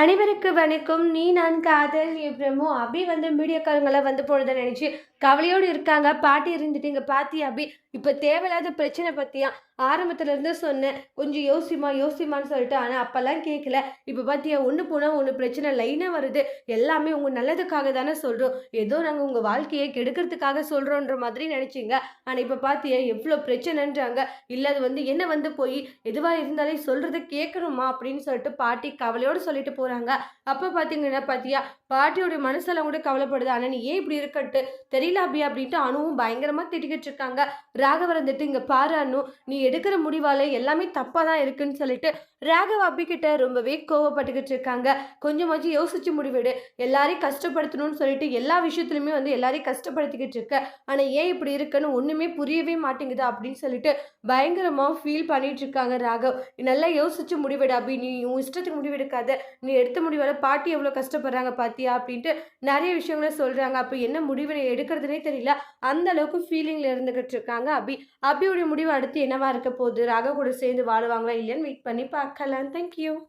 அனைவருக்கு வணக்கம். நீ நான் காதல் பிரமோ அபி வந்து மீடியாக்காரங்களை வந்து பொழுத நினச்சி கவலையோடு இருக்காங்க. பாட்டி இருந்துட்டு இங்கே பாத்தி அபி? இப்போ தேவையில்லாத பிரச்சனை பற்றியா ஆரம்பத்துலேருந்து சொன்னேன். கொஞ்சம் யோசிமா யோசிமான்னு சொல்லிட்டு ஆனால் அப்போல்லாம் கேட்கல இப்போ பார்த்தியா ஒன்று போனால் ஒன்று பிரச்சனை லைனாக வருது. எல்லாமே உங்கள் நல்லதுக்காக தானே சொல்கிறோம் ஏதோ நாங்கள் உங்கள் வாழ்க்கையை கெடுக்கிறதுக்காக சொல்கிறோன்ற மாதிரி நினச்சிங்க. ஆனால் இப்போ பார்த்தியா எவ்வளோ பிரச்சனைன்றாங்க. இல்லை அது வந்து என்ன வந்து போய் எதுவாக இருந்தாலே சொல்கிறத கேட்கணுமா அப்படின்னு சொல்லிட்டு பாட்டி கவலையோடு சொல்லிட்டு போ போகிறாங்க அப்ப பாத்தீங்கன்னா பாத்தியா பாட்டியோட மனசெல்லாம் கூட கவலைப்படுது. ஆனா நீ ஏன் இப்படி இருக்கட்டு? தெரியல அபி அப்படின்ட்டு அணுவும் பயங்கரமா திட்டிக்கிட்டு இருக்காங்க. ராகவ வந்துட்டு இங்க பாரு அணு நீ எடுக்கிற முடிவால எல்லாமே தப்பா தான் இருக்குன்னு சொல்லிட்டு ராகவ அபி கிட்ட ரொம்பவே கோவப்பட்டுக்கிட்டு இருக்காங்க. கொஞ்சமாச்சும் யோசிச்சு முடிவெடு. எல்லாரையும் கஷ்டப்படுத்தணும்னு சொல்லிட்டு எல்லா விஷயத்துலையுமே வந்து எல்லாரையும் கஷ்டப்படுத்திக்கிட்டு இருக்க. ஆனா ஏன் இப்படி இருக்குன்னு ஒண்ணுமே புரியவே மாட்டேங்குது அப்படின்னு சொல்லிட்டு பயங்கரமா ஃபீல் பண்ணிட்டு இருக்காங்க ராகவ். நீ நல்லா யோசிச்சு முடிவெடு அப்படி நீ உன் இஷ்டத்துக்கு முடிவெடுக்காத. நீ எடுத்த முடிவால் பாட்டி எவ்வளோ கஷ்டப்படுறாங்க பாத்தியா அப்படின்ட்டு நிறைய விஷயங்கள சொல்றாங்க. அப்போ என்ன முடிவு எடுக்கிறதுனே தெரியல. அந்த அளவுக்கு ஃபீலிங்ல இருந்துகிட்டு இருக்காங்க அபி. அபியோட முடிவு அடுத்து என்னவா இருக்க போகுது? ராக கூட சேர்ந்து வாழுவாங்களா இல்லையான்னு வெயிட் பண்ணி பார்க்கலாம். தேங்க்யூ